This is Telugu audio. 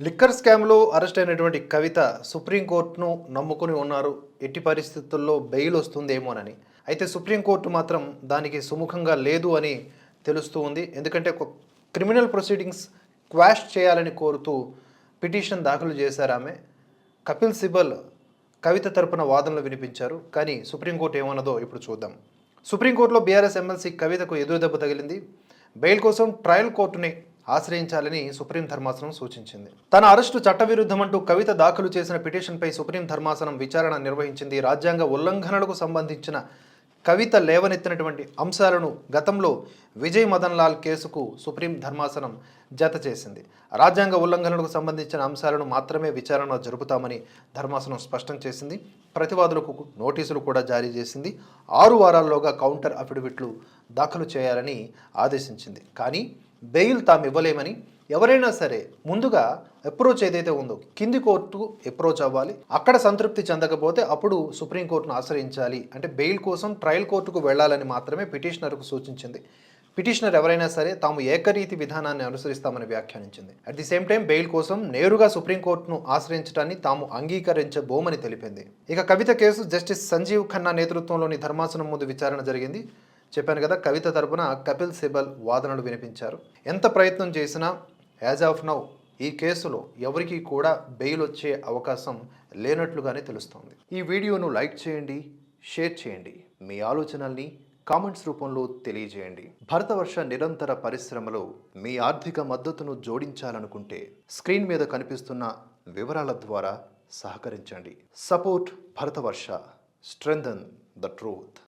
లిక్కర్ స్కామ్లో అరెస్ట్ అయినటువంటి కవిత సుప్రీంకోర్టును నమ్ముకుని ఉన్నారు. ఎట్టి పరిస్థితుల్లో బెయిల్ వస్తుందేమోనని అయితే సుప్రీంకోర్టు మాత్రం దానికి సుముఖంగా లేదు అని తెలుస్తూ ఉంది. ఎందుకంటే ఒక క్రిమినల్ ప్రొసీడింగ్స్ క్వాష్ చేయాలని కోరుతూ పిటిషన్ దాఖలు చేశారు ఆమె. కపిల్ సిబల్ కవిత తరపున వాదనలు వినిపించారు. కానీ సుప్రీంకోర్టు ఏమన్నదో ఇప్పుడు చూద్దాం. సుప్రీంకోర్టులో బీఆర్ఎస్ ఎమ్మెల్సీ కవితకు ఎదురుదెబ్బ తగిలింది. బెయిల్ కోసం ట్రయల్ కోర్టుని ఆశ్రయించాలని సుప్రీం ధర్మాసనం సూచించింది. తన అరెస్టు చట్టవిరుద్ధమంటూ కవిత దాఖలు చేసిన పిటిషన్పై సుప్రీం ధర్మాసనం విచారణ నిర్వహించింది. రాజ్యాంగ ఉల్లంఘనలకు సంబంధించిన కవిత లేవనెత్తినటువంటి అంశాలను గతంలో విజయ్ మదన్ లాల్ కేసుకు సుప్రీం ధర్మాసనం జత చేసింది. రాజ్యాంగ ఉల్లంఘనలకు సంబంధించిన అంశాలను మాత్రమే విచారణ జరుపుతామని ధర్మాసనం స్పష్టం చేసింది. ప్రతివాదులకు నోటీసులు కూడా జారీ చేసింది. ఆరు వారాల్లోగా కౌంటర్ అఫిడవిట్లు దాఖలు చేయాలని ఆదేశించింది. కానీ బెయిల్ తాము ఇవ్వలేమని ఎవరైనా సరే ముందుగా అప్రోచ్ ఏదైతే ఉందో కింది కోర్టు అప్రోచ్ అవ్వాలి. అక్కడ సంతృప్తి చెందకపోతే అప్పుడు సుప్రీంకోర్టును ఆశ్రయించాలి. అంటే బెయిల్ కోసం ట్రయల్ కోర్టుకు వెళ్ళాలని మాత్రమే పిటిషనర్కు సూచించింది. పిటిషనర్ ఎవరైనా సరే తాము ఏకరీతి విధానాన్ని అనుసరిస్తామని వ్యాఖ్యానించింది. At the same time bail కోసం నేరుగా సుప్రీంకోర్టును ఆశ్రయించడాన్ని తాము అంగీకరించబోమని తెలిపింది. ఇక కవిత కేసు జస్టిస్ సంజీవ్ ఖన్నా నేతృత్వంలోని ధర్మాసనం ముందు విచారణ జరిగింది. చెప్పాను కదా కవిత తరపున కపిల్ సిబల్ వాదనలు వినిపించారు. ఎంత ప్రయత్నం చేసినా యాజ్ ఆఫ్ నౌ ఈ కేసులో ఎవరికీ కూడా బెయిల్ వచ్చే అవకాశం లేనట్లుగానే తెలుస్తోంది. ఈ వీడియోను లైక్ చేయండి షేర్ చేయండి. మీ ఆలోచనల్ని కామెంట్స్ రూపంలో తెలియజేయండి. భరతవర్ష నిరంతర పరిశ్రమలో మీ ఆర్థిక మద్దతును జోడించాలనుకుంటే స్క్రీన్ మీద కనిపిస్తున్న వివరాల ద్వారా సహకరించండి. Support Bharatavarsha. Strengthen the truth.